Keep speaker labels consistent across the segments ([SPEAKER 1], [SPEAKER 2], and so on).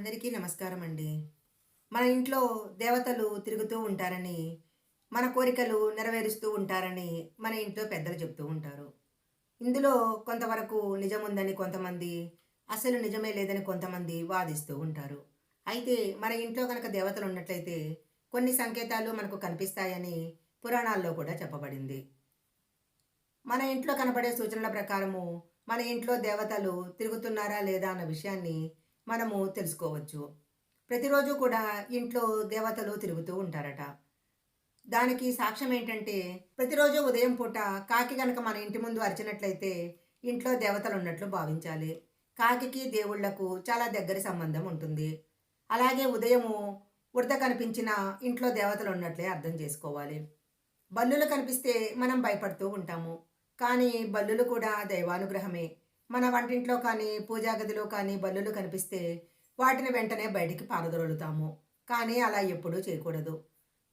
[SPEAKER 1] అందరికీ నమస్కారం అండి. మన ఇంట్లో దేవతలు తిరుగుతూ ఉంటారని మన కోరికలు నెరవేరుస్తూ ఉంటారని మన ఇంట్లో పెద్దలు చెప్తూ ఉంటారు. ఇందులో కొంతవరకు నిజముందని కొంతమంది అసలు నిజమే లేదని కొంతమంది వాదిస్తూ ఉంటారు. అయితే మన ఇంట్లో కనుక దేవతలు ఉన్నట్లయితే కొన్ని సంకేతాలు మనకు కనిపిస్తాయని పురాణాల్లో కూడా చెప్పబడింది. మన ఇంట్లో కనబడే సూచనల ప్రకారము మన ఇంట్లో దేవతలు తిరుగుతున్నారా లేదా అన్న విషయాన్ని మనము తెలుసుకోవచ్చు. ప్రతిరోజు కూడా ఇంట్లో దేవతలు తిరుగుతూ ఉంటారట. దానికి సాక్ష్యం ఏంటంటే ప్రతిరోజు ఉదయం పూట కాకి గనక మన ఇంటి ముందు అరిచినట్లయితే ఇంట్లో దేవతలు ఉన్నట్లు భావించాలి. కాకికి దేవుళ్ళకు చాలా దగ్గరి సంబంధం ఉంటుంది. అలాగే ఉదయము ఉడత కనిపించిన ఇంట్లో దేవతలు ఉన్నట్లే అర్థం చేసుకోవాలి. బల్లులు కనిపిస్తే మనం భయపడుతూ ఉంటాము. కానీ బల్లులు కూడా దైవానుగ్రహమే. మన వంటింట్లో కానీ పూజా గదిలో కానీ బల్లులు కనిపిస్తే వాటిని వెంటనే బయటికి పారదొరులుతాము కానీ అలా ఎప్పుడూ చేయకూడదు.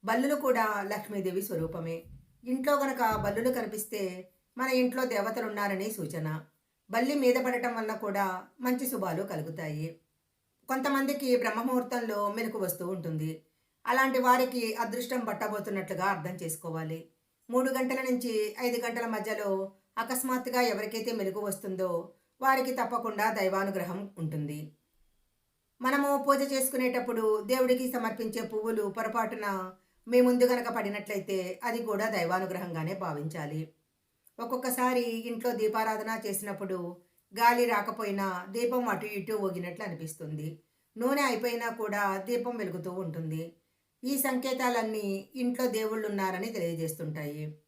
[SPEAKER 1] బల్లులు కూడా లక్ష్మీదేవి స్వరూపమే. ఇంట్లో గనక బల్లులు కనిపిస్తే మన ఇంట్లో దేవతలున్నారని సూచన. బల్లి మీద పడటం వల్ల కూడా మంచి శుభాలు కలుగుతాయి. కొంతమందికి బ్రహ్మముహూర్తంలో మెలకు వస్తూ ఉంటుంది. అలాంటి వారికి అదృష్టం పట్టబోతున్నట్లుగా అర్థం చేసుకోవాలి. మూడు గంటల నుంచి ఐదు గంటల మధ్యలో అకస్మాత్తుగా ఎవరికైతే మెలకు వస్తుందో వారికి తప్పకుండా దైవానుగ్రహం ఉంటుంది. మనము పూజ చేసుకునేటప్పుడు దేవుడికి సమర్పించే పువ్వులు పొరపాటున మీ ముందు గనక పడినట్లయితే అది కూడా దైవానుగ్రహంగానే భావించాలి. ఒక్కొక్కసారి ఇంట్లో దీపారాధన చేసినప్పుడు గాలి రాకపోయినా దీపం అటు ఇటు ఊగినట్లు అనిపిస్తుంది. నూనె అయిపోయినా కూడా దీపం వెలుగుతూ ఉంటుంది. ఈ సంకేతాలన్నీ ఇంట్లో దేవుళ్ళు ఉన్నారని తెలియజేస్తుంటాయి.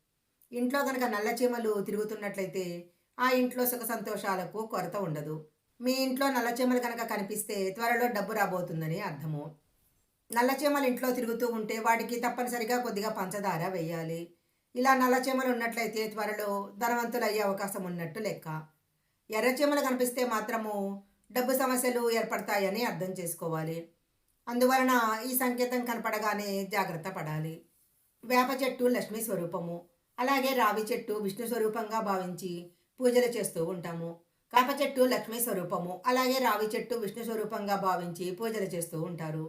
[SPEAKER 1] ఇంట్లో గనక నల్లచీమలు తిరుగుతున్నట్లయితే ఆ ఇంట్లో సుఖ సంతోషాలకు కొరత ఉండదు. మీ ఇంట్లో నల్లచీమలు కనుక కనిపిస్తే త్వరలో డబ్బు రాబోతుందని అర్థము. నల్లచీమలు ఇంట్లో తిరుగుతూ ఉంటే వాటికి తప్పనిసరిగా కొద్దిగా పంచదార వేయాలి. ఇలా నల్లచీమలు ఉన్నట్లయితే త్వరలో ధనవంతులు అయ్యే అవకాశం ఉన్నట్టు లెక్క. ఎర్రచీమలు కనిపిస్తే మాత్రము డబ్బు సమస్యలు ఏర్పడతాయని అర్థం చేసుకోవాలి. అందువలన ఈ సంకేతం కనపడగానే జాగ్రత్త పడాలి. వేప చెట్టు లక్ష్మీ స్వరూపము. అలాగే రావి చెట్టు విష్ణు స్వరూపంగా భావించి పూజలు చేస్తూ ఉంటాము. కాప చెట్టు లక్ష్మీ స్వరూపము అలాగే రావి చెట్టు విష్ణు స్వరూపంగా భావించి పూజలు చేస్తూ ఉంటారు.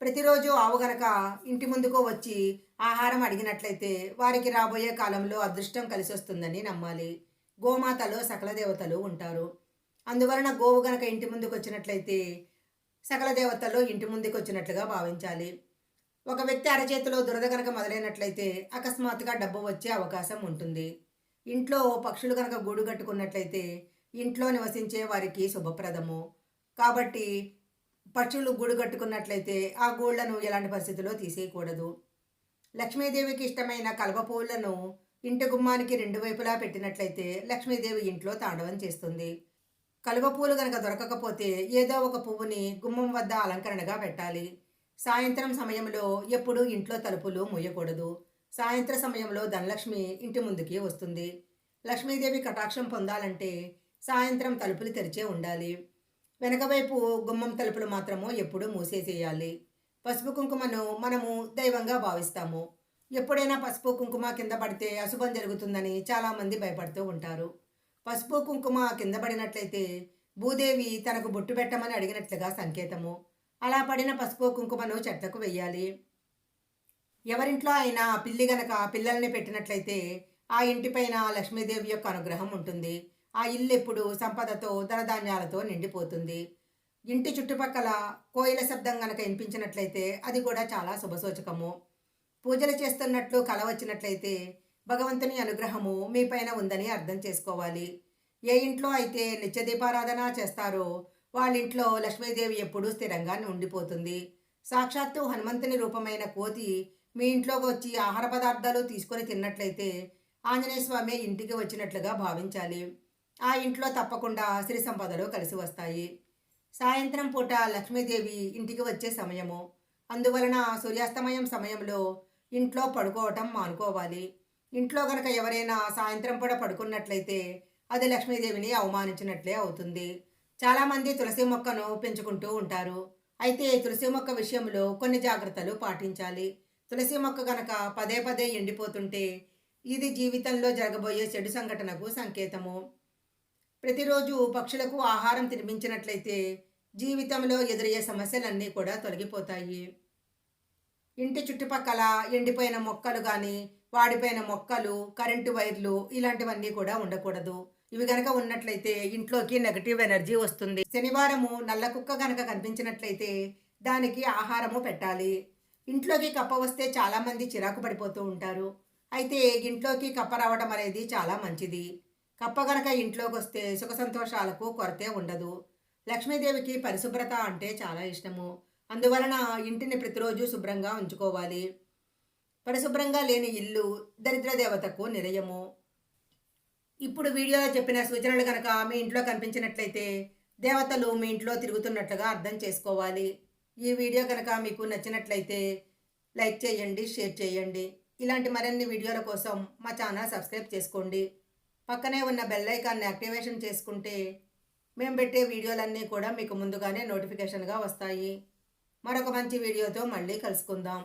[SPEAKER 1] ప్రతిరోజు ఆవు గనక ఇంటి ముందుకు వచ్చి ఆహారం అడిగినట్లయితే వారికి రాబోయే కాలంలో అదృష్టం కలిసి వస్తుందని నమ్మాలి. గోమాతలో సకల దేవతలు ఉంటారు. అందువలన గోవు గనక ఇంటి ముందుకు వచ్చినట్లయితే సకల దేవతలు ఇంటి ముందుకు వచ్చినట్లుగా భావించాలి. ఒక వ్యక్తి అరచేతిలో దురద కనుక మొదలైనట్లయితే అకస్మాత్తుగా డబ్బు వచ్చే అవకాశం ఉంటుంది. ఇంట్లో పక్షులు కనుక గూడు కట్టుకున్నట్లయితే ఇంట్లో నివసించే వారికి శుభప్రదము. కాబట్టి పక్షులు గూడు కట్టుకున్నట్లయితే ఆ గూళ్ళను ఎలాంటి పరిస్థితుల్లో తీసేయకూడదు. లక్ష్మీదేవికి ఇష్టమైన కలప పువ్వులను ఇంటి గుమ్మానికి రెండు వైపులా పెట్టినట్లయితే లక్ష్మీదేవి ఇంట్లో తాండవం చేస్తుంది. కలువ పూలు కనుక దొరకకపోతే ఏదో ఒక పువ్వుని గుమ్మం వద్ద అలంకరణగా పెట్టాలి. సాయంత్రం సమయంలో ఎప్పుడూ ఇంట్లో తలుపులు మూయకూడదు. సాయంత్ర సమయంలో ధనలక్ష్మి ఇంటి ముందుకి వస్తుంది. లక్ష్మీదేవి కటాక్షం పొందాలంటే సాయంత్రం తలుపులు తెరిచే ఉండాలి. వెనకవైపు గుమ్మం తలుపులు మాత్రము ఎప్పుడూ మూసేసేయాలి. పసుపు కుంకుమను మనము దైవంగా భావిస్తాము. ఎప్పుడైనా పసుపు కుంకుమ కింద పడితే అశుభం జరుగుతుందని చాలామంది భయపడుతూ ఉంటారు. పసుపు కుంకుమ కింద పడినట్లయితే భూదేవి తనకు బొట్టు పెట్టమని అడిగినట్లుగా సంకేతము. అలా పడిన పసుపు కుంకుమను చెత్తకు వెయ్యాలి. ఎవరింట్లో అయినా పిల్లి గనక పిల్లల్ని పెట్టినట్లయితే ఆ ఇంటిపైన లక్ష్మీదేవి యొక్క అనుగ్రహం ఉంటుంది. ఆ ఇల్లు ఎప్పుడు సంపదతో ధనధాన్యాలతో నిండిపోతుంది. ఇంటి చుట్టుపక్కల కోయిల శబ్దం గనక వినిపించినట్లయితే అది కూడా చాలా శుభసూచకము. పూజలు చేస్తున్నట్లు కల వచ్చినట్లయితే భగవంతుని అనుగ్రహము మీపైన ఉందని అర్థం చేసుకోవాలి. ఏ ఇంట్లో అయితే నిత్య దీపారాధన చేస్తారో వాళ్ళ ఇంట్లో లక్ష్మీదేవి ఎప్పుడూ స్థిరంగా ఉండిపోతుంది. సాక్షాత్తు హనుమంతుని రూపమైన కోతి మీ ఇంట్లోకి వచ్చి ఆహార పదార్థాలు తీసుకొని తిన్నట్లయితే ఆంజనేయ స్వామి ఇంటికి వచ్చినట్లుగా భావించాలి. ఆ ఇంట్లో తప్పకుండా సిరి సంపదలు కలిసి వస్తాయి. సాయంత్రం పూట లక్ష్మీదేవి ఇంటికి వచ్చే సమయము. అందువలన సూర్యాస్తమయం సమయంలో ఇంట్లో పడుకోవటం మానుకోవాలి. ఇంట్లో గనక ఎవరైనా సాయంత్రం పూట పడుకున్నట్లయితే అది లక్ష్మీదేవిని అవమానించినట్లే అవుతుంది. చాలామంది తులసి మొక్కను పెంచుకుంటూ ఉంటారు. అయితే తులసి మొక్క విషయంలో కొన్ని జాగ్రత్తలు పాటించాలి. తులసి మొక్క గనక పదే పదే ఎండిపోతుంటే ఇది జీవితంలో జరగబోయే చెడు సంఘటనకు సంకేతము. ప్రతిరోజు పక్షులకు ఆహారం తినిపించినట్లయితే జీవితంలో ఎదురయ్యే సమస్యలన్నీ కూడా తొలగిపోతాయి. ఇంటి చుట్టుపక్కల ఎండిపోయిన మొక్కలు కానీ వాడిపోయిన మొక్కలు కరెంటు వైర్లు ఇలాంటివన్నీ కూడా ఉండకూడదు. ఇవి గనక ఉన్నట్లయితే ఇంట్లోకి నెగటివ్ ఎనర్జీ వస్తుంది. శనివారము నల్ల కుక్క గనక కనిపించినట్లయితే దానికి ఆహారము పెట్టాలి. ఇంట్లోకి కప్ప వస్తే చాలామంది చిరాకు పడిపోతూ ఉంటారు. అయితే ఇంట్లోకి కప్ప రావడం అనేది చాలా మంచిది. కప్ప గనక ఇంట్లోకి వస్తే సుఖ సంతోషాలకు కొరతే ఉండదు. లక్ష్మీదేవికి పరిశుభ్రత అంటే చాలా ఇష్టము. అందువలన ఇంటిని ప్రతిరోజు శుభ్రంగా ఉంచుకోవాలి. పరిశుభ్రంగా లేని ఇల్లు దరిద్ర దేవతకు నిలయము. ఇప్పుడు వీడియోలో చెప్పిన సూచనలు కనుక మీ ఇంట్లో కనిపించినట్లయితే దేవతలు మీ ఇంట్లో తిరుగుతున్నట్లుగా అర్థం చేసుకోవాలి. ఈ వీడియో కనుక మీకు నచ్చినట్లయితే లైక్ చేయండి షేర్ చేయండి. ఇలాంటి మరిన్ని వీడియోల కోసం మా ఛానల్ సబ్స్క్రైబ్ చేసుకోండి. పక్కనే ఉన్న బెల్ ఐకాన్ని యాక్టివేషన్ చేసుకుంటే మేము పెట్టే వీడియోలన్నీ కూడా మీకు ముందుగానే నోటిఫికేషన్గా వస్తాయి. మరొక మంచి వీడియోతో మళ్ళీ కలుసుకుందాం.